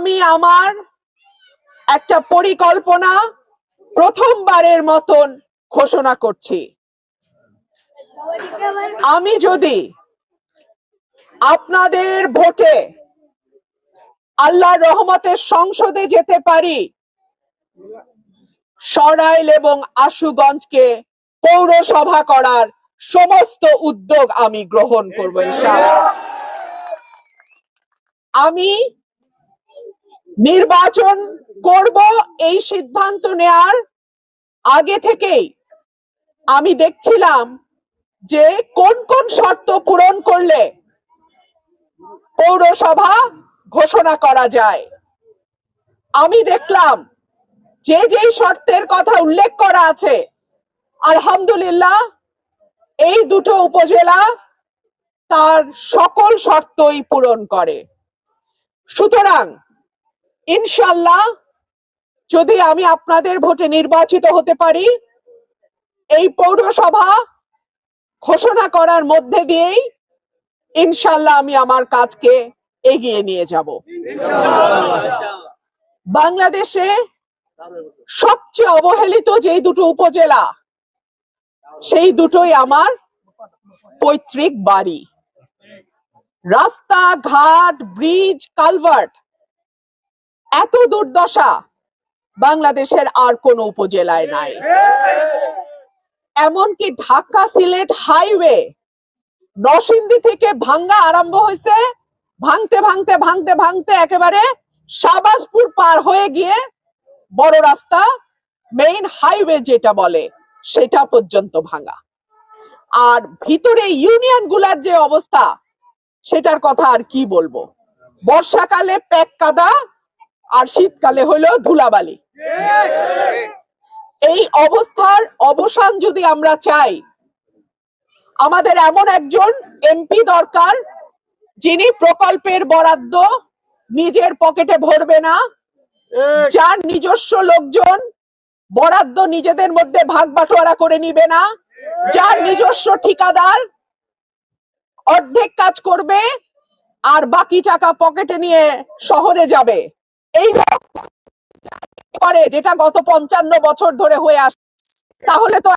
আমি আমার একটা পরিকল্পনা প্রথমবারের মতন ঘোষণা করছি। আমি যদি আপনাদের ভোটে আল্লাহর রহমতের সংসদে যেতে পারি, সরাইল এবং আশুগঞ্জকে পৌরসভা করার সমস্ত উদ্যোগ আমি গ্রহণ করব আমি নির্বাচন করব এই সিদ্ধান্ত নেয়ার আগে থেকেই আমি দেখছিলাম যে কোন কোন শর্ত পূরণ করলে পৌরসভা ঘোষণা করা যায়। আমি দেখলাম যে যেই শর্তের কথা উল্লেখ করা আছে, আলহামদুলিল্লাহ এই দুটো উপজেলা তার সকল শর্তই পূরণ করে। সুতরাং ইনশাল্লাহ যদি আমি আপনাদের ভোটে নির্বাচিত হতে পারি এই পৌরসভা ঘোষণা করার মধ্যে দিয়েই ইনশাল্লাহ আমি আমার কাজকে এগিয়ে নিয়ে যাব। বাংলাদেশে সবচেয়ে অবহেলিত যেই দুটো উপজেলা সেই দুটোই আমার পৈতৃক বাড়ি। রাস্তা ঘাট ব্রিজ কালভার্ট এত দুর্দশা বাংলাদেশের আর কোন উপজেলায় নাই। এমনকি ঢাকা সিলেট হাইওয়ে নরসিংদী থেকে ভাঙ্গা আরম্ভ হয়েছে। ভাঙতে ভাঙতে ভাঙতে ভাঙতে একেবারে শাহবাজপুর পার হয়ে গিয়ে বড় রাস্তা, মেইন হাইওয়ে যেটা বলে, সেটা পর্যন্ত ভাঙা। আর ভিতরে ইউনিয়নগুলার যে অবস্থা, সেটার কথা আর কি বলব? বর্ষাকালে প্যাক কাদা আর শীতকালে হলো ধুলাবালি। এই অবস্থার অবসান যদি আমরা চাই, আমাদের এমন একজন এমপি দরকার, যিনি প্রকল্পের বরাদ্দ নিজের পকেটে ভরবে না, যার নিজস্ব লোকজন বরাদ্দ নিজেদের মধ্যে ভাগ বাটোয়ারা করে নিবে না, যার নিজস্ব ঠিকাদার অর্ধেক কাজ করবে, আর বাকি টাকা পকেটে নিয়ে শহরে যাবে। এই করে যেটা গত পঞ্চান্ন বছর ধরে হয়ে আসছে তাহলে তো